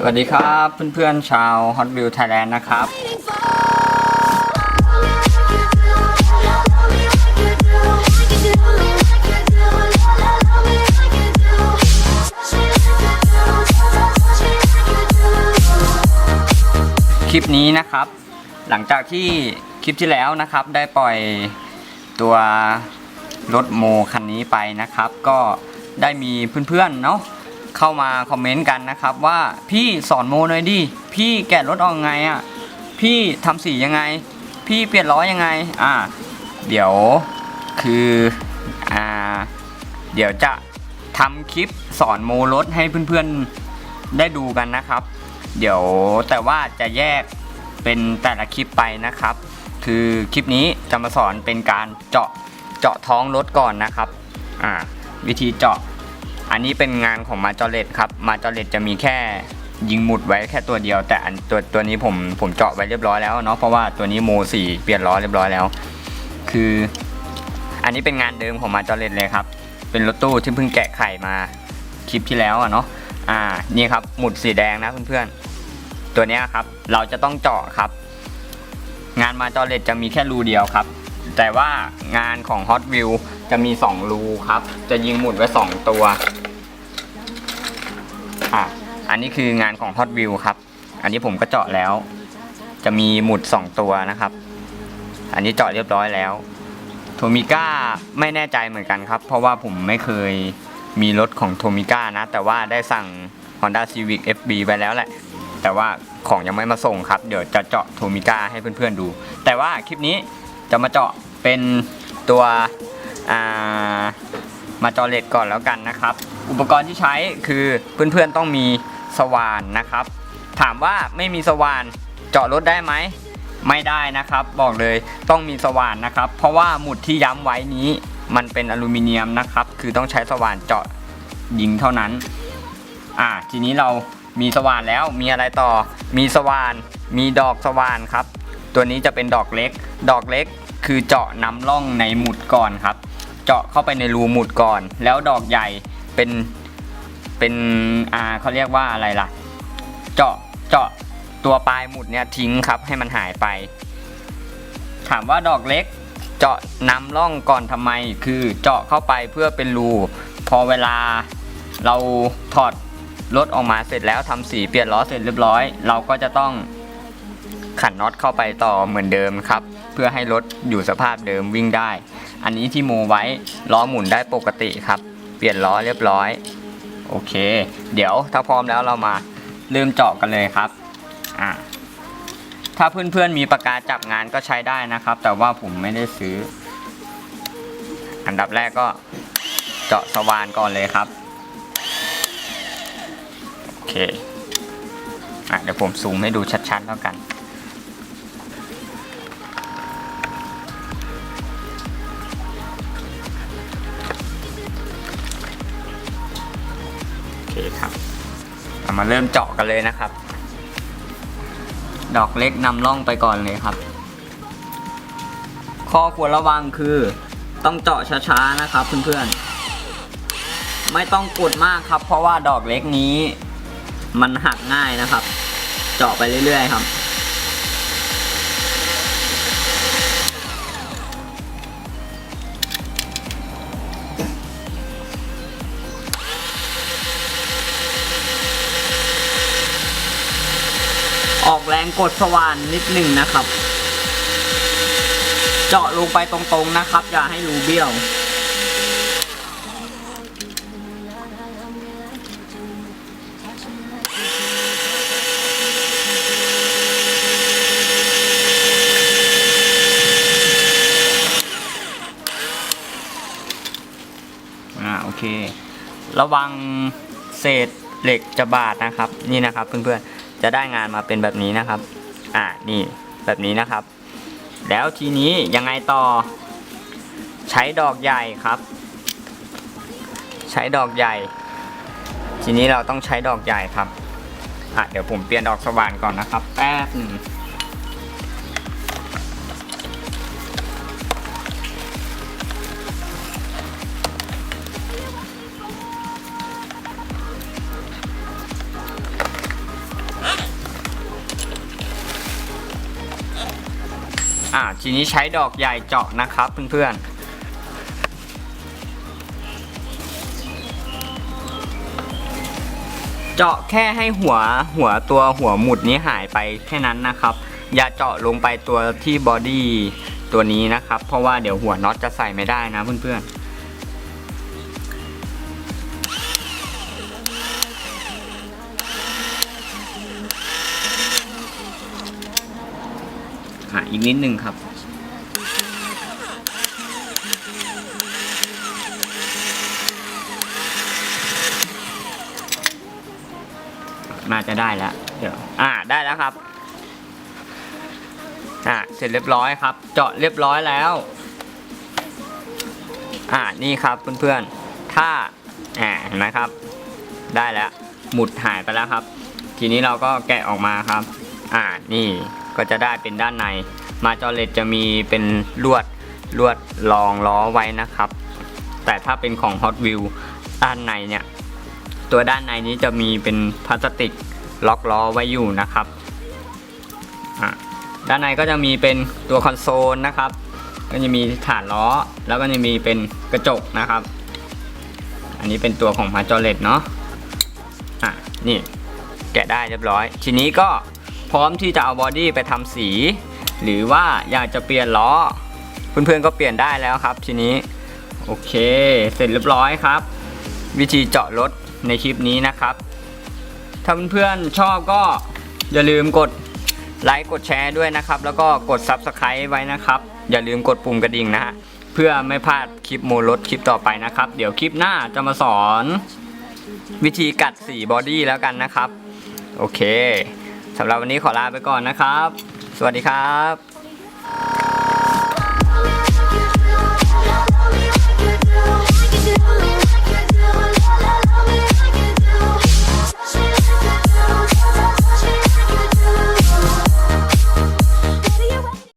สวัสดีครับเพื่อนๆชาว Hot Wheel Thailand นะครับ คลิปนี้นะครับ หลังจากที่คลิปที่แล้วนะครับ ได้ปล่อยตัวรถโมคันนี้ไปนะครับ ก็ได้มีเพื่อนๆเนาะ เข้ามาคอมเมนต์กันนะครับ ว่าพี่สอนโมหน่อยดิพี่แกะรถออกไงอะ่ะพี่ทำสียังไง พี่เปลี่ยนล้อยังไงอ่าเดี๋ยวคืออ่าเดี๋ยวจะทำคลิปสอนโมรถให้เพื่อนๆได้ดูกันนะครับ เดี๋ยวแต่ว่าจะแยกเป็นแต่ละคลิปไปนะครับ คือคลิปนี้จะมาสอนเป็นการเจาะเจาะท้องรถก่อนนะครับอ่าวิธีเจาะ อันนี้เป็นงานของมาจอเลตครับ มาจอเลตจะมีแค่ยิงหมุดไว้แค่ตัวเดียว แต่อันตัวตัวนี้ผมผมเจาะไว้เรียบร้อยแล้วเนาะเพราะว่าตัวนี้โมสี่เปลี่ยนล้อเรียบร้อยแล้ว คือ อันนี้เป็นงานเดิมของมาจอเลตเลยครับ เป็นรถตู้ที่เพิ่งแกะไข่มาคลิปที่แล้วอะเนาะอ่านี่ครับหมุดสีแดงนะเพื่อนๆ ตัวนี้ครับเราจะต้องเจาะครับ งานมาจอเลตจะมีแค่รูเดียวครับ แต่ว่างานของ Hot Wheel จะมี 2 รูครับ จะยิงหมุดไว้ 2 ตัว อะอันนี้คืองานของ Hot Wheel ครับ อันนี้ผมก็เจาะแล้ว จะมีหมุด 2 ตัวนะครับ อันนี้เจาะเรียบร้อยแล้วโทมิก้าไม่แน่ใจเหมือนกันครับ เพราะว่าผมไม่เคยมีรถของโทมิก้านะ แต่ว่าได้สั่ง Honda Civic FB ไปแล้วแหละ แต่ว่าของยังไม่มาส่งครับ เดี๋ยวจะเจาะโทมิก้าให้เพื่อนๆดู แต่ว่าคลิปนี้จะมาเจาะเป็นตัวอ่า มาจอเลตก่อนแล้วกันนะครับ อุปกรณ์ที่ใช้คือเพื่อนๆต้องมีสว่านนะครับ ถามว่าไม่มีสว่านเจาะรถได้ไหมไม่ได้นะครับ บอกเลยต้องมีสว่านนะครับ เพราะว่าหมุดที่ย้ำไว้นี้มันเป็นอลูมิเนียมนะครับ คือต้องใช้สว่านเจาะยิงเท่านั้น อ่า ทีนี้เรามีสว่านแล้วมีอะไรต่อ มีสว่าน มีดอกสว่านครับ ตัวนี้จะเป็นดอกเล็ก ดอกเล็กคือเจาะนำร่องในหมุดก่อนครับ เจาะเข้าไปในรูหมุดก่อน แล้วดอกใหญ่เป็นเป็นอ่าเขาเรียกว่าอะไรล่ะ เจาะเจาะตัวปลายหมุดเนี่ยทิ้งครับให้มันหายไป ถามว่าดอกเล็กเจาะนำร่องก่อนทำไม คือเจาะเข้าไปเพื่อเป็นรู พอเวลาเราถอดรถออกมาเสร็จแล้วทำสีเปลี่ยนล้อเสร็จเรียบร้อย เราก็จะต้องขันน็อตเข้าไปต่อเหมือนเดิมครับ เพื่อให้รถอยู่สภาพเดิมวิ่งได้ อันนี้ที่โมไว้ล้อหมุนได้ปกติครับ เปลี่ยนล้อเรียบร้อย โอเค เดี๋ยวถ้าพร้อมแล้วเรามาเริ่มเจาะกันเลยครับอ่าถ้าเพื่อนๆมีปากกาจับงานก็ใช้ได้นะครับ แต่ว่าผมไม่ได้ซื้อ อันดับแรกก็เจาะสว่านก่อนเลยครับโอเคอะเดี๋ยวผมซูมให้ดูชัดๆแล้วกัน คครับเรามาเริ่มเจาะกันเลยนะครับ ดอกเล็กนำร่องไปก่อนเลยครับ ข้อควรระวังคือต้องเจาะช้าๆนะครับเพื่อนๆ ไม่ต้องกดมากครับ เพราะว่าดอกเล็กนี้ มันหักง่ายนะครับ เจาะไปเรื่อยๆครับ กแรงกดสว่านนิดหนึ่งนะครับ เจาะลงไปตรงๆนะครับ อย่าให้รูเบี้ยว อ่าโอเค ระวังเศษเหล็กจะบาดนะครับ นี่นะครับเพื่อนๆ จะได้งานมาเป็นแบบนี้นะครับ อ่านี่แบบนี้นะครับ แล้วทีนี้ยังไงต่อ ใช้ดอกใหญ่ครับ ใช้ดอกใหญ่ ทีนี้เราต้องใช้ดอกใหญ่ครับอะเดี๋ยวผมเปลี่ยนดอกสว่านก่อนนะครับ แป๊บหนึ่ง อ่าทีนี้ใช้ดอกใหญ่เจาะนะครับเพื่อนๆเจาะแค่ให้หัวหัวตัวหัวหมุดนี้หายไปแค่นั้นนะครับ อย่าเจาะลงไปตัวที่บอดี้ตัวนี้นะครับ เพราะว่าเดี๋ยวหัวน็อตจะใส่ไม่ได้นะเพื่อนๆ อะอีกนิดนึงครับ น่าจะได้แล้ว เดี๋ยว อ่าได้แล้วครับ อ่าเสร็จเรียบร้อยครับ เจาะเรียบร้อยแล้ว อ่านี่ครับเพื่อนๆ ถ้า อ่าเห็นไหมครับ ได้แล้ว หมุดหายไปแล้วครับ ทีนี้เราก็แกะออกมาครับ อ่านี่ ก็จะได้เป็นด้านใน มาจอเลตจะมีเป็นลวดลวดรองล้อไว้นะครับ แต่ถ้าเป็นของ Hot Wheel ด้านในเนี่ย ตัวด้านในนี้จะมีเป็นพลาสติกล็อกล้อไว้อยู่นะครับ ด้านในก็จะมีเป็นตัวคอนโซลนะครับ ก็จะมีฐานล้อ แล้วก็จะมีเป็นกระจกนะครับ อันนี้เป็นตัวของมาจอเลตเนาะ อะ นี่แกะได้เรียบร้อย ทีนี้ก็ พร้อมที่จะเอาบอดี้ไปทำสี หรือว่าอยากจะเปลี่ยนล้อ เพื่อนๆก็เปลี่ยนได้แล้วครับ ทีนี้ โอเค เสร็จเรียบร้อยครับ วิธีเจาะรถในคลิปนี้นะครับ ถ้าเพื่อนๆชอบก็อย่าลืมกดไลค์กดแชร์ด้วยนะครับ แล้วก็กด Subscribe ไว้นะครับ อย่าลืมกดปุ่มกระดิ่งนะฮะเพื่อไม่พลาดคลิปโมรถคลิปต่อไปนะครับ เดี๋ยวคลิปหน้าจะมาสอน วิธีกัดสีบอดี้แล้วกันนะครับ โอเค สำหรับวันนี้ขอลาไปก่อนนะครับ สวัสดีครับ